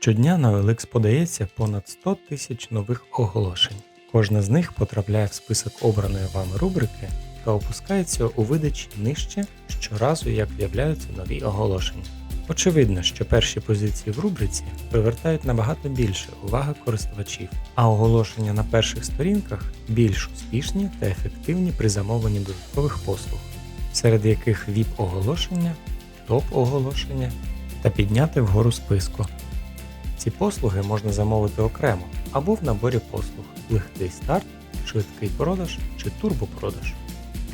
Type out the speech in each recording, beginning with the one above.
Щодня на OLX подається понад 100 тисяч нових оголошень. Кожна з них потрапляє в список обраної вами рубрики та опускається у видачі нижче щоразу, як з'являються нові оголошення. Очевидно, що перші позиції в рубриці привертають набагато більше уваги користувачів, а оголошення на перших сторінках більш успішні та ефективні при замовленні додаткових послуг, серед яких VIP-оголошення, топ-оголошення та підняти вгору списку. Ці послуги можна замовити окремо або в наборі послуг легкий старт, швидкий продаж чи турбопродаж.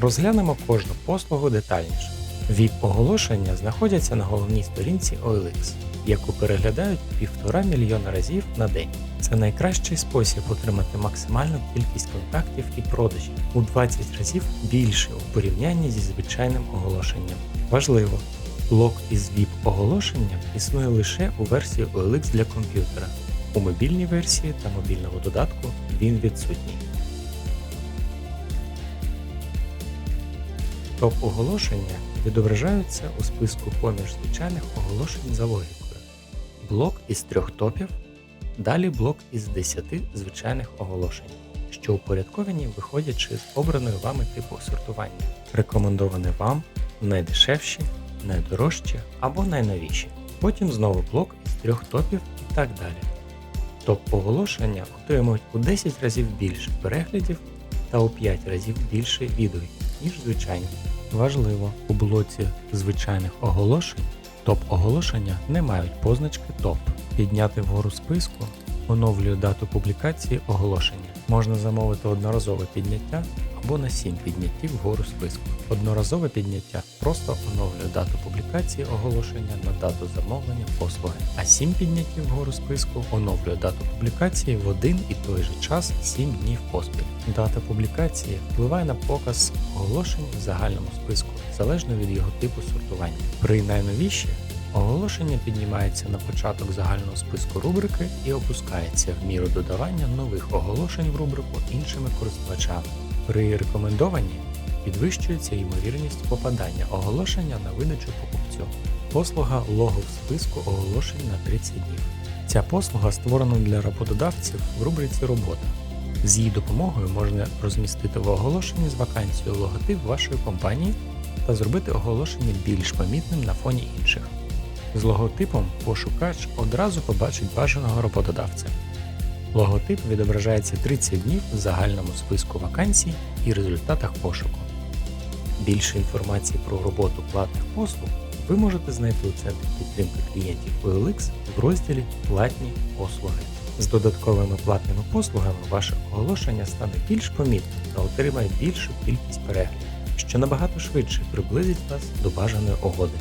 Розглянемо кожну послугу детальніше. VIP-оголошення знаходяться на головній сторінці OLX, яку переглядають півтора мільйона разів на день. Це найкращий спосіб отримати максимальну кількість контактів і продажів у 20 разів більше у порівнянні зі звичайним оголошенням. Важливо, блок із VIP-оголошенням існує лише у версії OLX для комп'ютера. У мобільній версії та мобільному додатку він відсутній. Топ-оголошення відображаються у списку поміж звичайних оголошень за логікою. Блок із трьох топів, далі блок із 10 звичайних оголошень, що упорядковані виходячи з обраної вами типу сортування. Рекомендоване вам найдешевші, найдорожчі або найновіші. Потім знову блок із трьох топів і так далі. Топ-оголошення отримують у 10 разів більше переглядів та у 5 разів більше відгуків, ніж звичайні. Важливо, у блоці звичайних оголошень топ-оголошення не мають позначки топ. Підняти вгору списку оновлює дату публікації оголошення. Можна замовити одноразове підняття або на 7 підняттів вгору списку. Одноразове підняття просто оновлює дату публікації оголошення на дату замовлення послуги, а 7 підняттів вгору списку оновлює дату публікації в один і той же час 7 днів поспіль. Дата публікації впливає на показ оголошень в загальному списку залежно від його типу сортування. При найновіші Оголошення піднімається на початок загального списку рубрики і опускається в міру додавання нових оголошень в рубрику іншими користувачами. При рекомендованні підвищується ймовірність попадання оголошення на видачу покупцю. Послуга лого в списку оголошень на 30 днів. Ця послуга створена для роботодавців в рубриці Робота. З її допомогою можна розмістити в оголошенні з вакансією логотип вашої компанії та зробити оголошення більш помітним на фоні інших. З логотипом пошукач одразу побачить бажаного роботодавця. Логотип відображається 30 днів в загальному списку вакансій і результатах пошуку. Більше інформації про роботу платних послуг ви можете знайти у центрі підтримки клієнтів OLX в розділі Платні послуги. З додатковими платними послугами ваше оголошення стане більш помітним та отримає більшу кількість переглядів, що набагато швидше приблизить вас до бажаної угоди.